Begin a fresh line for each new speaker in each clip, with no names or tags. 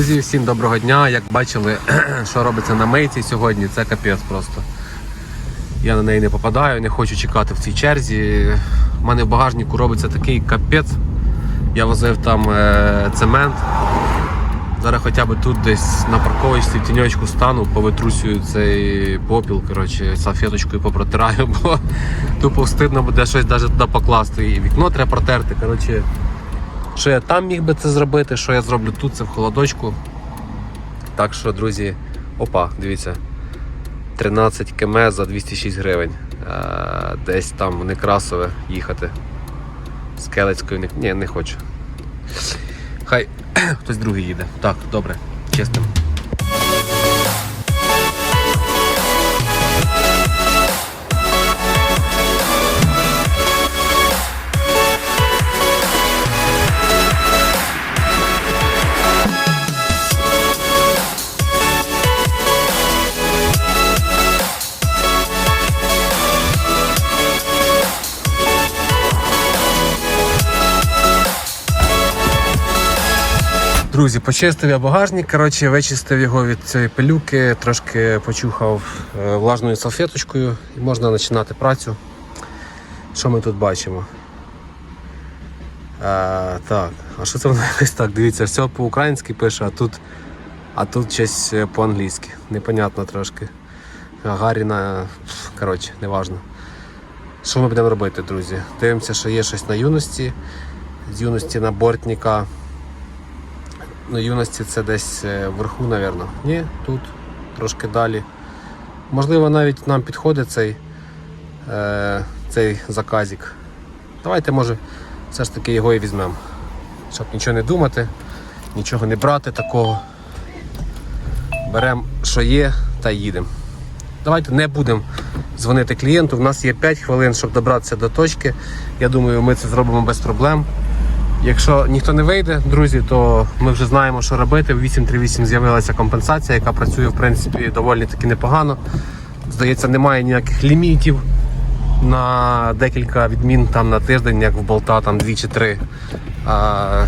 Друзі, всім доброго дня. Як бачили, що робиться на мейці сьогодні, це капець просто. Я на неї не попадаю, не хочу чекати в цій черзі. У мене в багажнику робиться такий капець. Я возив там е, цемент. Зараз хоча б тут десь на парковочці в тіньочку стану, повитрусюю цей попіл, коротше, салфеточкою попротираю, бо тупо встидно буде щось навіть туди покласти. І вікно треба протерти. Коротше, що я там міг би це зробити, що я зроблю тут, це в холодочку. Так що, друзі, опа, дивіться. 13 км за 206 гривень. Е, Десь там в Некрасове їхати. З Келецькою ні, не хочу. Хай хтось другий їде. Так, добре, чистим. Друзі, почистив я багажник, коротше, вичистив його від цієї пилюки, трошки почухав е, влажною салфеточкою і можна починати працю. Що ми тут бачимо? А, так, а що це воно якось так? Дивіться, все по-українськи пише, а тут, а тут щось е, по-англійськи. Непонятно трошки. Гагаріна, пф, коротше, неважно. Що ми будемо робити, друзі? Дивимося, що є щось на юності. З юності на бортника. На юності це десь е, вверху, напевно. Ні, тут, трошки далі. Можливо, навіть нам підходить цей, е, цей заказик. Давайте, може, все ж таки його і візьмемо. Щоб нічого не думати, нічого не брати такого. Беремо, що є, та їдемо. Давайте не будемо дзвонити клієнту. У нас є 5 хвилин, щоб добратися до точки. Я думаю, ми це зробимо без проблем. Якщо ніхто не вийде, друзі, то ми вже знаємо, що робити. В 838 з'явилася компенсація, яка працює в принципі доволі таки непогано. Здається, немає ніяких лімітів на декілька відмін там на тиждень, як в болта, там 2 чи 3. А,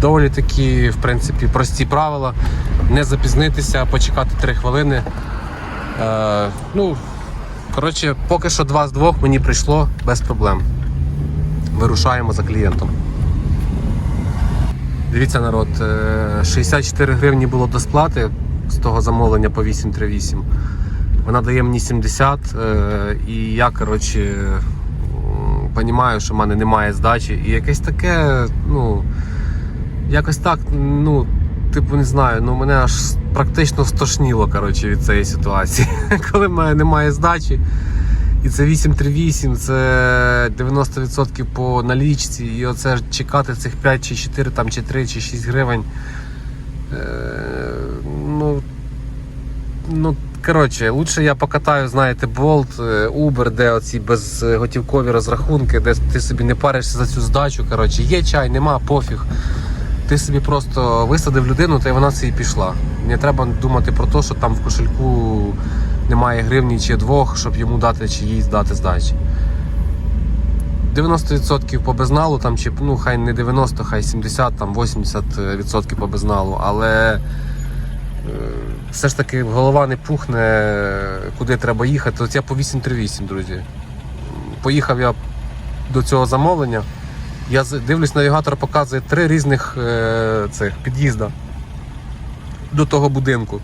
доволі такі, в принципі, прості правила. Не запізнитися, почекати 3 хвилини. Е, ну, коротше, поки що 2 з 2 мені прийшло без проблем вирушаємо за клієнтом. Дивіться, народ, е, 64 гривні було до сплати з того замовлення по 838. Вона дає мені 70 е, і я, коротше, розумію, що в мене немає здачі. І якесь таке, ну, якось так, ну, типу, не знаю, ну мене аж практично стошніло коротше, від цієї ситуації. Коли в мене немає здачі. І це 838, це 90% по налічці. І оце чекати цих 5 чи 4, там, чи 3 чи 6 гривень. Е, ну, ну, коротше, лучше я покатаю, знаєте, Bolt, е, Uber, де оці безготівкові розрахунки, де ти собі не паришся за цю здачу. Коротше, є чай, нема, пофіг. Ти собі просто висадив людину, та й вона собі пішла. Не треба думати про те, що там в кошельку немає гривні чи двох, щоб йому дати чи їй здати здачі. 90% по безналу, там, чи, ну хай не 90, хай 70, там 80% по безналу, але е, все ж таки голова не пухне, куди треба їхати. От я по 838, друзі. Поїхав я до цього замовлення. Я дивлюсь, навігатор показує три різних е, цих під'їзда до того будинку.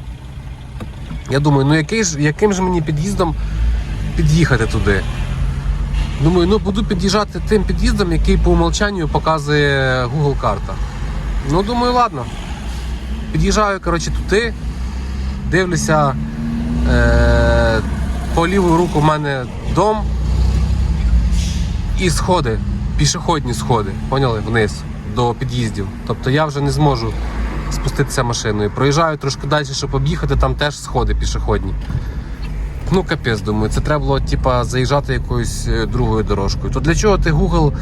Я думаю, ну який ж, яким ж мені під'їздом під'їхати туди? Думаю, ну буду під'їжджати тим під'їздом, який по умолчанню показує Google карта. Ну, думаю, ладно. Під'їжджаю, коротше, туди, дивлюся, е- по ліву руку в мене дом і сходи, пішохідні сходи, поняли, вниз до під'їздів. Тобто я вже не зможу спуститися машиною. Проїжджаю трошки далі, щоб об'їхати, там теж сходи пішохідні. Ну, капець, думаю, це треба було типа, заїжджати якоюсь е, другою дорожкою. То для чого ти Google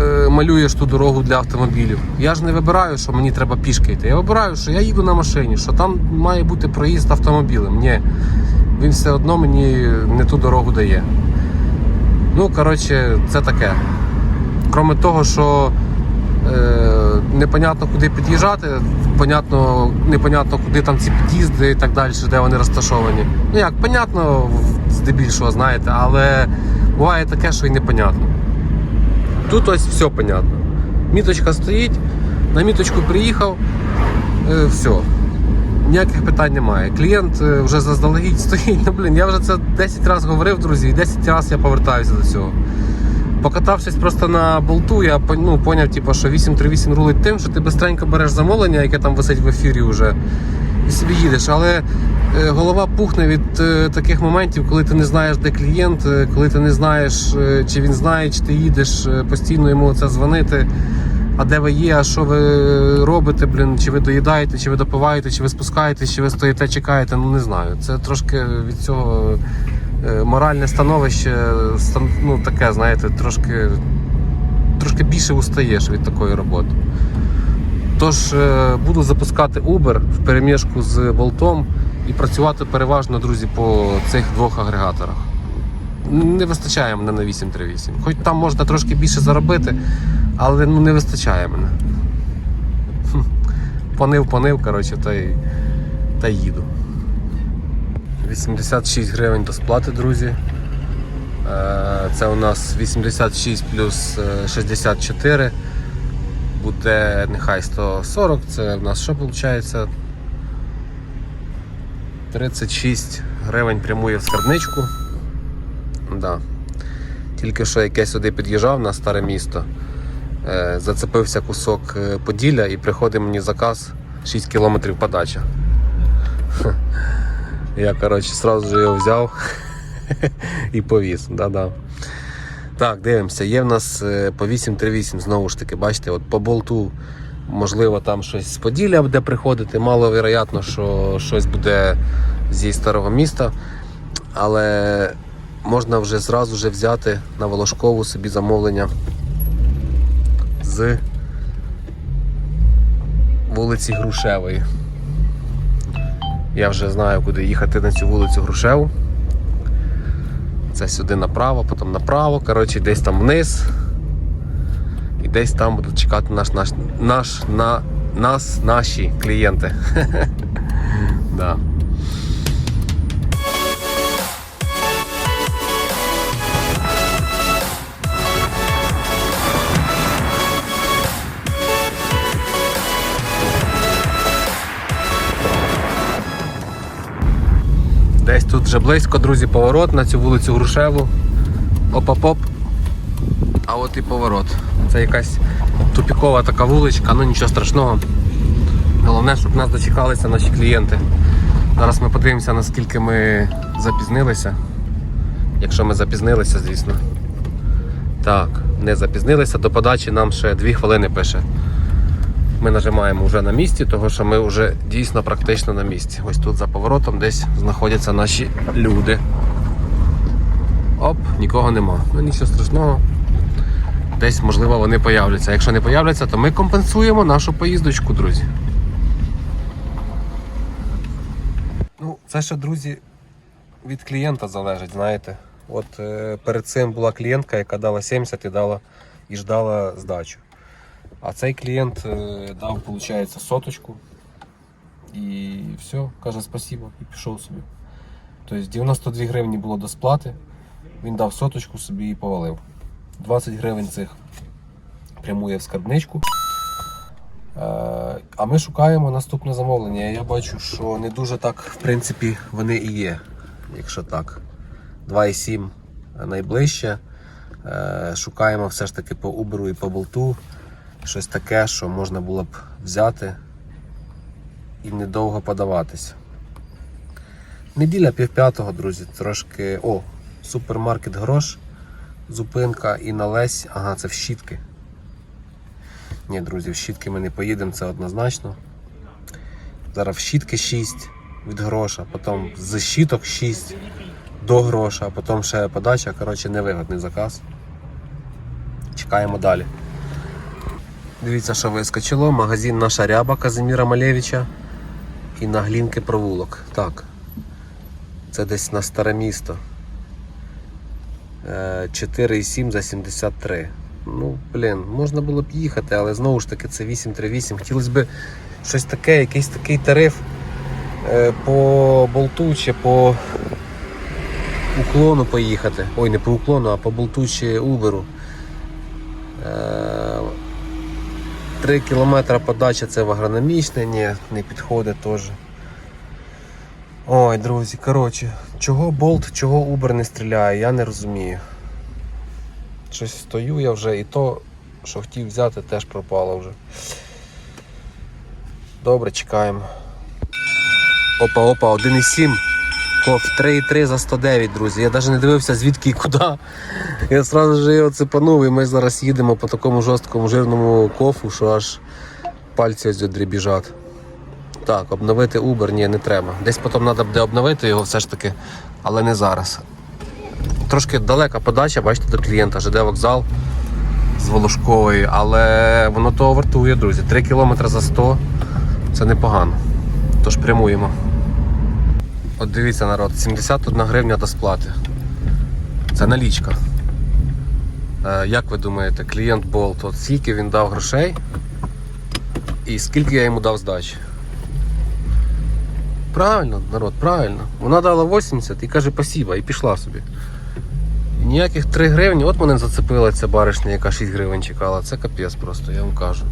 е, малюєш ту дорогу для автомобілів? Я ж не вибираю, що мені треба пішки йти. Я вибираю, що я їду на машині, що там має бути проїзд автомобілем. Ні, він все одно мені не ту дорогу дає. Ну, коротше, це таке. Кроме того, що непонятно куди під'їжджати, понятно, непонятно, куди там ці під'їзди і так далі, де вони розташовані. Ну як, понятно, здебільшого знаєте, але буває таке, що і непонятно. Тут ось все понятно. Міточка стоїть, на міточку приїхав, е, все. Ніяких питань немає. Клієнт е, вже заздалегідь стоїть. Ну, блін, я вже це 10 разів говорив, друзі, і 10 разів я повертаюся до цього. Покатавшись просто на болту, я ну, поняв, типу, що 838 рулить тим, що ти бистренько береш замовлення, яке там висить в ефірі вже, і собі їдеш. Але е, голова пухне від е, таких моментів, коли ти не знаєш, де клієнт, е, коли ти не знаєш, чи він знає, чи ти їдеш, постійно йому це дзвонити. А де ви є, а що ви робите, блін, чи ви доїдаєте, чи ви допиваєте, чи ви спускаєтесь, чи ви стоїте, чекаєте, ну не знаю. Це трошки від цього моральне становище ну, таке, знаєте, трошки, трошки більше устаєш від такої роботи. Тож е, буду запускати Uber в переміжку з болтом і працювати переважно, друзі, по цих двох агрегаторах. Не вистачає мене на 838. Хоч там можна трошки більше заробити, але ну, не вистачає мене. Хм. Понив, коротше, та й, та їду. 86 гривень до сплати, друзі. Е, Це у нас 86 плюс е, 64. Буде нехай 140, це в нас що виходить? 36 гривень прямує в скарбничку. Да. Тільки що яке сюди під'їжджав на старе місто, е, зацепився кусок е, Поділля і приходить мені заказ 6 кілометрів подача. Я, коротше, сразу же його взяв і повіз. Да-да. Так, дивимося. Є в нас е, по 838, знову ж таки, бачите, от по болту, можливо, там щось з Поділля буде приходити. Маловероятно, що щось буде зі старого міста. Але можна вже зразу же взяти на Волошкову собі замовлення з вулиці Грушевої. Я вже знаю, куди їхати на цю вулицю Грушеву. Це сюди направо, потім направо, коротше, десь там вниз. І десь там будуть чекати наш, наш, наш, на, нас, наші клієнти. да. Тут вже близько, друзі, поворот на цю вулицю Грушеву. Опа-поп. А от і поворот. Це якась тупікова така вуличка, ну нічого страшного. Головне, щоб нас дочекалися наші клієнти. Зараз ми подивимося, наскільки ми запізнилися. Якщо ми запізнилися, звісно. Так, не запізнилися, до подачі нам ще 2 хвилини пише. Ми нажимаємо вже на місці, тому що ми вже дійсно практично на місці. Ось тут за поворотом десь знаходяться наші люди. Оп, нікого нема. Ну нічого страшного. Десь, можливо, вони появляться. Якщо не появляться, то ми компенсуємо нашу поїздочку, друзі. Ну, це ще, друзі, від клієнта залежить, знаєте. От е, перед цим була клієнтка, яка дала 70 і дала і ждала здачу. А цей клієнт е, дав, виходить, соточку. І все, каже спасибо і пішов собі. Тобто 92 гривні було до сплати, він дав соточку собі і повалив. 20 гривень цих прямує в скарбничку. Е, А ми шукаємо наступне замовлення. Я бачу, що не дуже так, в принципі, вони і є, якщо так. 2,7 найближче. Е, Шукаємо все ж таки по Uber і по болту щось таке, що можна було б взяти і недовго подаватися. Неділя півп'ятого, друзі, трошки. О, супермаркет грош, зупинка і на Лесь. Ага, це в щітки. Ні, друзі, в щітки ми не поїдемо, це однозначно. Зараз в щітки 6 від гроша, потім з щіток 6 до гроша, а потім ще подача. Коротше, невигодний заказ. Чекаємо далі. Дивіться, що вискочило. Магазин наша ряба Казиміра Малевича і на Глінки провулок. Так. Це десь на старе місто. Е, 4,7 за 73. Ну, блін, можна було б їхати, але знову ж таки це 838. Хотілося б щось таке, якийсь такий тариф е, по болту чи по уклону поїхати. Ой, не по уклону, а по болту чи Уберу. Е, 3 кілометри подача це в агрономічне, ні, не підходить теж. Ой, друзі, коротше, чого болт, чого Uber не стріляє, я не розумію. Щось стою я вже і то, що хотів взяти, теж пропало вже. Добре, чекаємо. Опа, опа, 1,7. Коф 3,3 за 109, друзі. Я навіть не дивився звідки і куди. Я одразу ж його цепанув і ми зараз їдемо по такому жорсткому жирному кофу, що аж пальці ось дрібіжать. Так, обновити Uber, ні, не треба. Десь потім треба буде обновити його все ж таки, але не зараз. Трошки далека подача, бачите, до клієнта, ЖД вокзал з Волошкової, але воно того вартує, друзі. 3 км за 100 це непогано. Тож прямуємо. От дивіться, народ, 71 гривня до сплати. Це налічка. Е, як ви думаєте, клієнт Bolt, от скільки він дав грошей і скільки я йому дав здачі? Правильно, народ, правильно. Вона дала 80 і каже спасіба, і пішла собі. Ніяких 3 гривні, от мене зацепила ця баришня, яка 6 гривень чекала. Це капець просто, я вам кажу.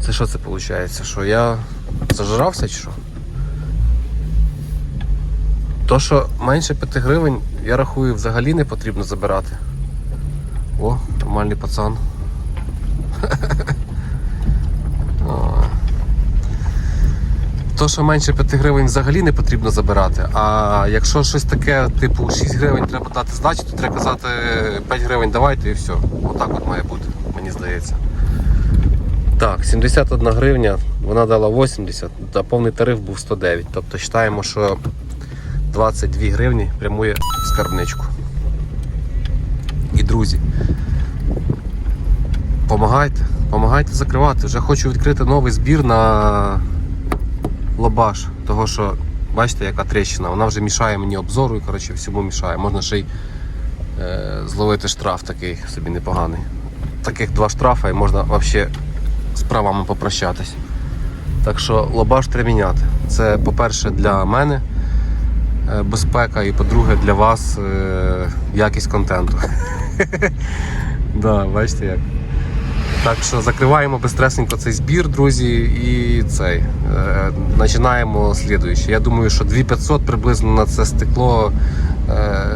Це що це виходить? Що я зажрався чи що? То, що менше 5 гривень, я рахую, взагалі не потрібно забирати. О, нормальний пацан. То, що менше 5 гривень взагалі не потрібно забирати. А якщо щось таке, типу 6 гривень треба дати здачі, то треба казати 5 гривень давайте і все. Отак от має бути, мені здається. Так, 71 гривня, вона дала 80, а повний тариф був 109. Тобто вважаємо, що 22 гривні прямує в скарбничку. І друзі, помагайте, помагайте закривати. Вже хочу відкрити новий збір на лобаш. Того що, бачите, яка тріщина, вона вже мішає мені обзору і коротше, всьому мішає. Можна ще й е, зловити штраф такий собі непоганий. Таких два штрафи і можна взагалі з правами попрощатись. Так що лобаш треба міняти. Це, по-перше, для мене безпека, і по-друге, для вас е, якість контенту. да, бачите як. Так що закриваємо безстресенько цей збір, друзі, і цей. Е, починаємо слідуюче. Я думаю, що 2500 приблизно на це стекло е,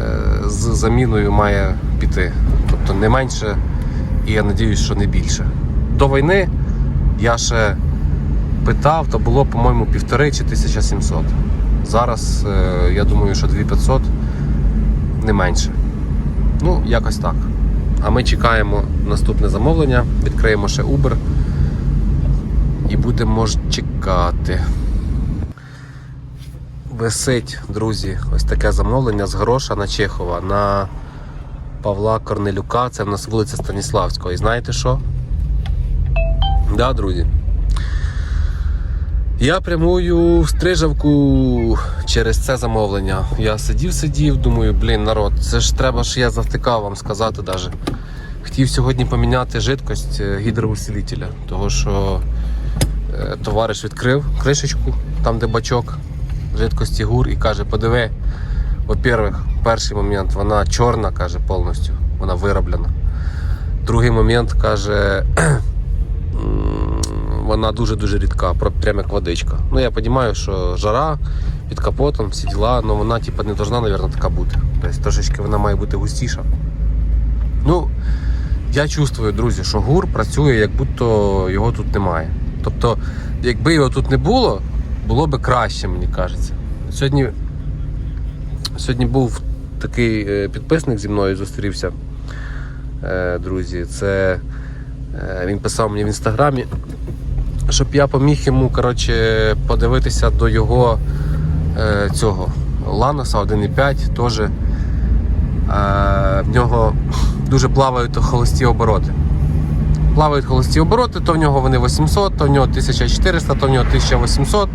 з заміною має піти. Тобто не менше, і я сподіваюся, що не більше. До війни я ще питав, то було, по-моєму, півтори чи 1700. Зараз е, я думаю, що 2500 не менше. Ну, якось так. А ми чекаємо наступне замовлення, відкриємо ще Uber і будемо чекати. Висить, друзі, ось таке замовлення з гроша на Чехова на Павла Корнелюка. Це в нас вулиця Станіславського. І знаєте що? Да, друзі. Я прямую Стрижавку через це замовлення. Я сидів, сидів, думаю, блін, народ, це ж треба ж я завтикав вам сказати даже. Хотів сьогодні поміняти жидкость е, гідроусилителя, того що е, товариш відкрив кришечку, там де бачок жидкості гур, і каже, подиви, во-первых, перший момент вона чорна, каже, повністю, вона вироблена. Другий момент каже. вона дуже-дуже рідка, прямо як водичка. Ну я розумію, що жара під капотом, всі діла, але вона типу, не должна, мабуть, така бути. Тобто трошечки вона має бути густіша. Ну, я чувствую, друзі, що гур працює, як будто його тут немає. Тобто, якби його тут не було, було би краще, мені кажеться. Сьогодні, сьогодні був такий е, підписник зі мною зустрівся. Е, Друзі, це е, він писав мені в інстаграмі, щоб я поміг йому коротше, подивитися до його е, цього Ланоса 1.5 теж. Е, в нього дуже плавають холості обороти. Плавають холості обороти, то в нього вони 800, то в нього 1400, то в нього 1800.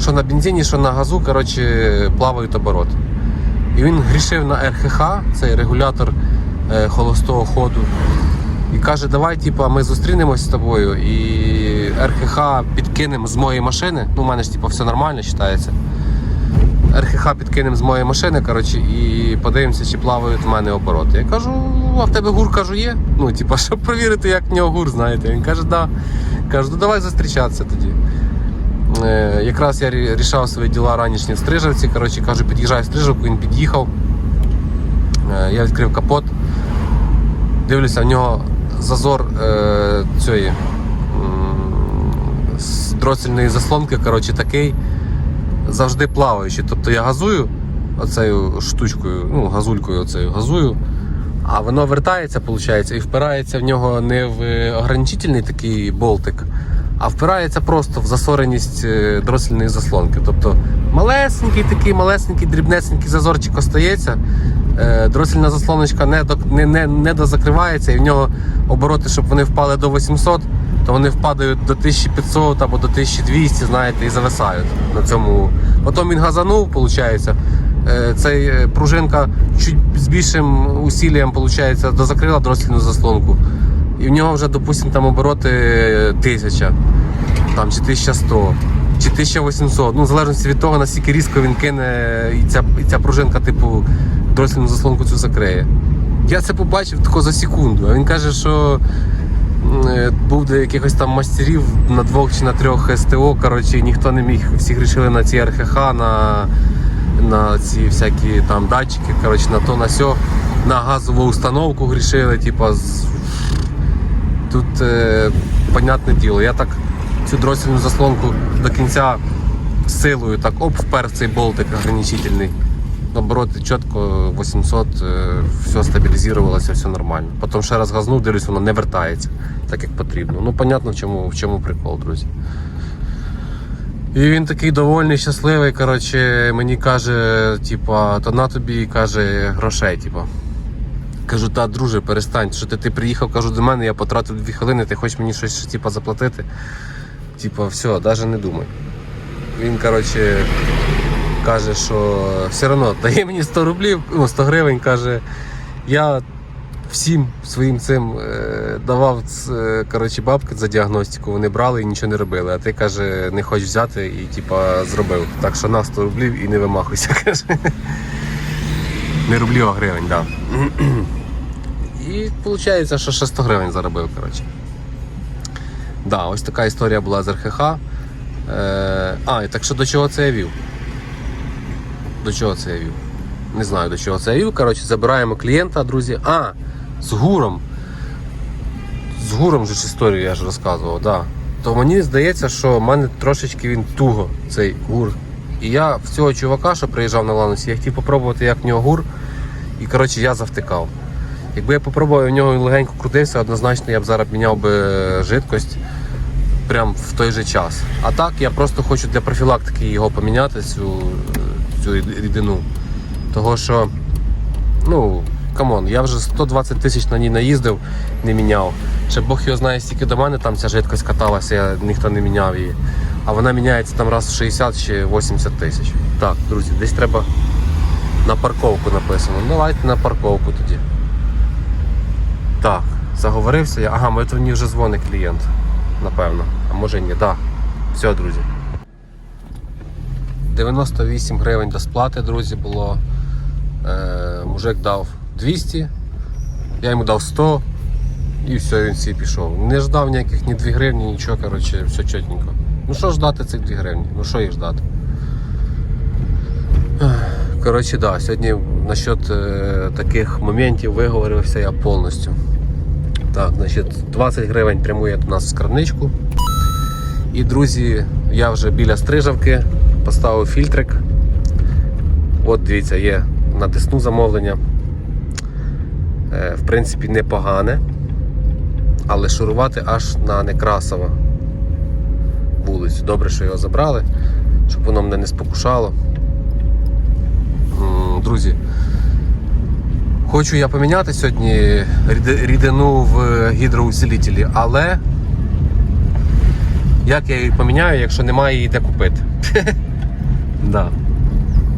Що на бензині, що на газу, коротше, плавають обороти. І він грішив на РХХ, цей регулятор е, холостого ходу. І каже, давай, типа, ми зустрінемось з тобою і РХХ підкинемо з моєї машини. Ну, у мене ж типа все нормально вважається. РХХ підкинемо з моєї машини, коротше, і подивимося, чи плавають в мене обороти. Я кажу, а в тебе гур кажу, є. Ну, типа, щоб провірити, як в нього гур, знаєте. Він каже, да. Кажу, ну давай зустрічатися тоді. Е, якраз я рі- рішав свої діла ранішні в Стрижавці. Коротше, кажу, під'їжджай в Стрижавку, він під'їхав. Е, я відкрив капот. Дивлюся, в нього зазор е, цієї дроцельної заслонки, коротше, такий завжди плаваючий. Тобто я газую оцею штучкою, ну, газулькою оцею газую, а воно вертається, виходить, і впирається в нього не в ограничительний такий болтик, а впирається просто в засореність е, дроцельної заслонки. Тобто малесенький такий, малесенький, дрібнесенький зазорчик остається. е, Дроцельна заслоночка не, не, не, не дозакривається, і в нього обороти, щоб вони впали до 800, то вони впадають до 1500 або до 1200, знаєте, і зависають на цьому. Потім він газанув, виходить. Цей е, пружинка чуть з більшим усіллям, виходить, дозакрила дроцельну заслонку. І в нього вже, допустимо, там обороти 1000 там, чи 1100, чи 1800. Ну, в залежності від того, наскільки різко він кине, і ця, і ця пружинка, типу, дроцельну заслонку цю закриє. Я це побачив тако за секунду. А він каже, що е, був до якихось там мастерів на двох чи на трьох СТО. Коротше, ніхто не міг. Всі грішили на ці РХХ, на, на ці всякі там датчики, коротше, на то, на сьо, на газову установку грішили, типа, з... тут е, понятне діло. Я так цю дроцельну заслонку до кінця силою так оп, впер цей болтик ограничительний. Обороти чітко 800, е, все стабілізувалося, все нормально. Потім ще раз газнув, дивлюсь, воно не вертається так, як потрібно. Ну, понятно, в чому, в чому прикол, друзі. І він такий довольний, щасливий. Коротше, мені каже, типа, то на тобі каже грошей, типа. Кажу, та друже, перестань, що ти, ти приїхав, кажу, до мене, я потратив дві хвилини, ти хочеш мені щось типа, заплатити. Типа, все, навіть не думай. Він, коротше, каже, що все одно дає мені 100 рублів, ну, 100 гривень, каже, я всім своїм цим е, давав е, коротше, бабки за діагностику, вони брали і нічого не робили. А ти каже, не хочеш взяти і типа зробив. Так що на 100 рублів і не вимахуйся, каже. Не рублів, а гривень, так. І виходить, що ще 100 гривень заробив, коротше. Да, ось така історія була з РХХ. Е, а, і так що до чого це я вів? До чого це я вів? Не знаю до чого це я вів. Коротше, забираємо клієнта, друзі. А, з гуром. З гуром же ж історію я ж розказував, да. То мені здається, що в мене трошечки він туго, цей гур. І я в цього чувака, що приїжджав на Ланусі, я хотів попробувати, як в нього гур. І коротше я завтикав. Якби я попробував в нього легенько крутився, однозначно я б зараз міняв би жидкость прям в той же час. А так я просто хочу для профілактики його поміняти, цю, цю рідину. Того що, ну, камон, я вже 120 тисяч на ній наїздив, не міняв. Ще Бог його знає, стільки до мене там ця жидкость каталася, я, ніхто не міняв її. А вона міняється там раз в 60 чи 80 тисяч. Так, друзі, десь треба на парковку написано. Ну, давайте на парковку тоді. Так, заговорився я. Ага, мені вже дзвонить клієнт. Напевно. А може ні, так. Да. Все, друзі. 98 гривень до сплати, друзі, було. Е, мужик дав 200, я йому дав 100 і все, він всі пішов. Не ждав ніяких ні 2 гривні, нічого, коротше, все чотненько. Ну що ждати цих 2 гривні? Ну що їх ждати? Коротше, да, сьогодні насчет е, таких моментів виговорився я повністю. Так, значить, 20 гривень прямує до нас в скарбничку. І, друзі, я вже біля стрижавки поставив фільтрик. От дивіться, є на десну замовлення. Е, в принципі, непогане, але шурувати аж на Некрасова вулицю. Добре, що його забрали, щоб воно мене не спокушало. Друзі, Хочу я поміняти сьогодні рідину в гідроусилителі, але як я її поміняю, якщо немає її де купити? да.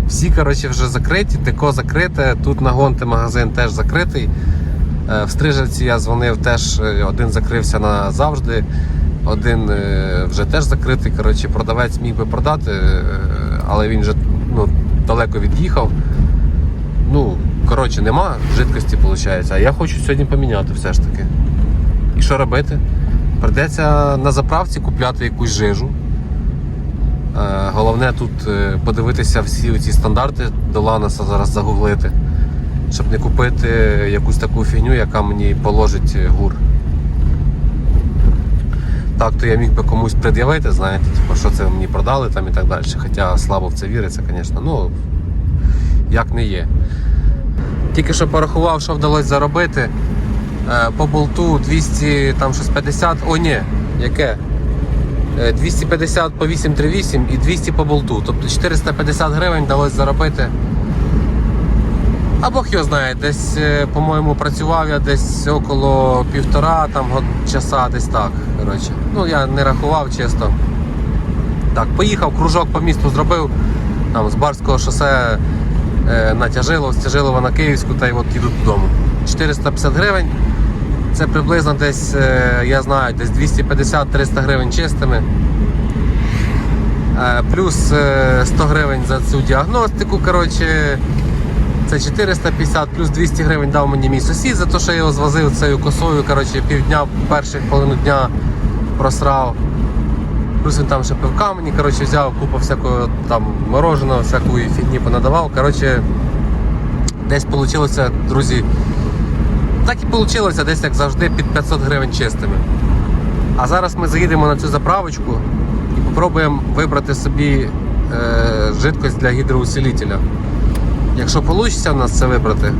Всі коротше, вже закриті, деко закрите. Тут на Гонте магазин теж закритий. Е, В Стрижевці я дзвонив теж, е, один закрився назавжди, один е, вже теж закритий. Коротше, продавець міг би продати, але він вже ну, далеко від'їхав. Ну, коротше, нема жидкості, виходить. А я хочу сьогодні поміняти все ж таки. І що робити? Придеться на заправці купляти якусь жижу. Е, Головне тут е, подивитися всі ці стандарти до Ланоса зараз загуглити, щоб не купити якусь таку фігню, яка мені положить е, гур. Так, то я міг би комусь пред'явити, знаєте, типу, що це мені продали там і так далі. Хоча слабо в це віриться, звісно. Ну, як не є. Тільки що порахував, що вдалося заробити. По болту 200, там щось 50, о ні, яке? Е, 250 по 838 і 200 по болту. Тобто 450 гривень вдалося заробити. А Бог його знає, десь, е, по-моєму, працював я десь около півтора там, часа, десь так. Коротше. Ну, я не рахував чисто. Так, поїхав, кружок по місту зробив там, з Барського шосе е, на Тяжилов, з Тяжилова на Київську та й от їду додому. 450 гривень. Це приблизно десь, е, я знаю, десь 250-300 гривень чистими. Е, Плюс е, 100 гривень за цю діагностику. Коротше, це 450 плюс 200 гривень дав мені мій сусід за те, що я його звозив цією косою. Коротше, півдня, перших половину дня просрав. Плюс він там ще пивка мені коротше, взяв, купу всякого там мороженого, всякої фігні понадавав. Коротше, десь вийшло, друзі, так і вийшло, десь як завжди, під 500 гривень чистими. А зараз ми заїдемо на цю заправочку і спробуємо вибрати собі е, жидкость для гідроусилителя. Якщо вийде в нас це вибрати,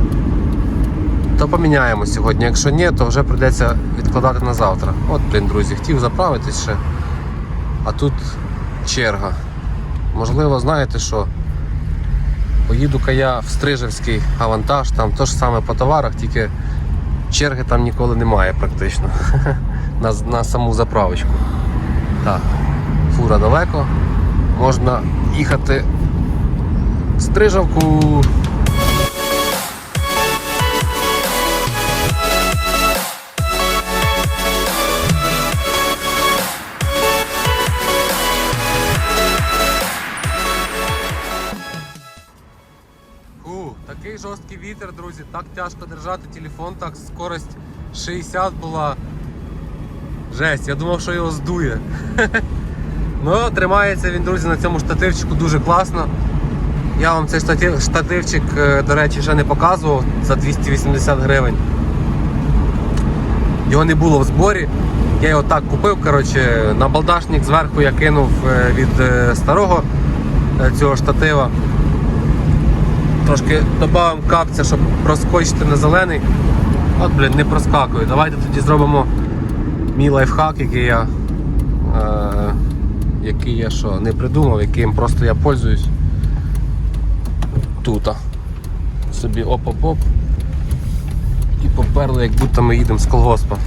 то поміняємо сьогодні. Якщо ні, то вже прийдеться відкладати на завтра. От, блін, друзі, хотів заправитись ще. А тут черга. Можливо, знаєте що? Поїду-ка я в Стрижевський авантаж, там те ж саме по товарах, тільки черги там ніколи немає практично. на, на саму заправочку. Так, фура далеко. Можна їхати в Стрижавку. Так тяжко держати телефон, так скорость 60 була. Жесть, я думав, що його здує. Ну, тримається він, друзі, на цьому штативчику дуже класно. Я вам цей штатив, штативчик, е, до речі, ще не показував за 280 гривень. Його не було в зборі. Я його так купив. коротше, На балдашник зверху я кинув е, від е, старого цього штатива. Трошки додамо капця, щоб проскочити на зелений. От, блін, не проскакує. Давайте тоді зробимо мій лайфхак, який я, е, який я що, не придумав, яким просто я пользуюсь тут. Собі оп-оп-оп. І поперли, як будто ми їдемо з колгоспа.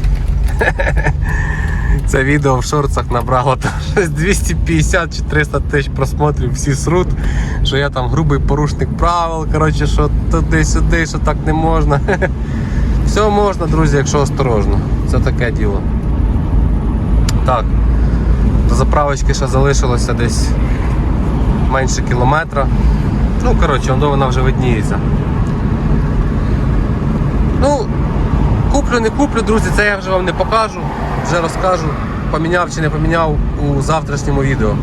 Це відео в шорцах набрало там щось 250 чи 300 тисяч просмотрів, всі срут, що я там грубий порушник правил, коротше, що туди-сюди, що так не можна. Все можна, друзі, якщо осторожно. Це таке діло. Так, до заправочки ще залишилося десь менше кілометра. Ну, коротше, вона вже видніється. Ну, куплю, не куплю, друзі, це я вже вам не покажу, вже розкажу, поміняв чи не поміняв у завтрашньому відео.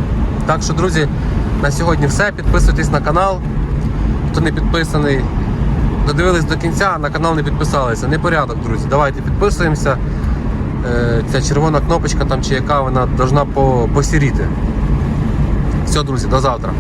Так що, друзі, на сьогодні все. Підписуйтесь на канал. Хто не підписаний, додивились до кінця, а на канал не підписалися. Непорядок, друзі. Давайте підписуємося. Е, Ця червона кнопочка там чи яка вона должна по- посіріти. Все, друзі, до завтра.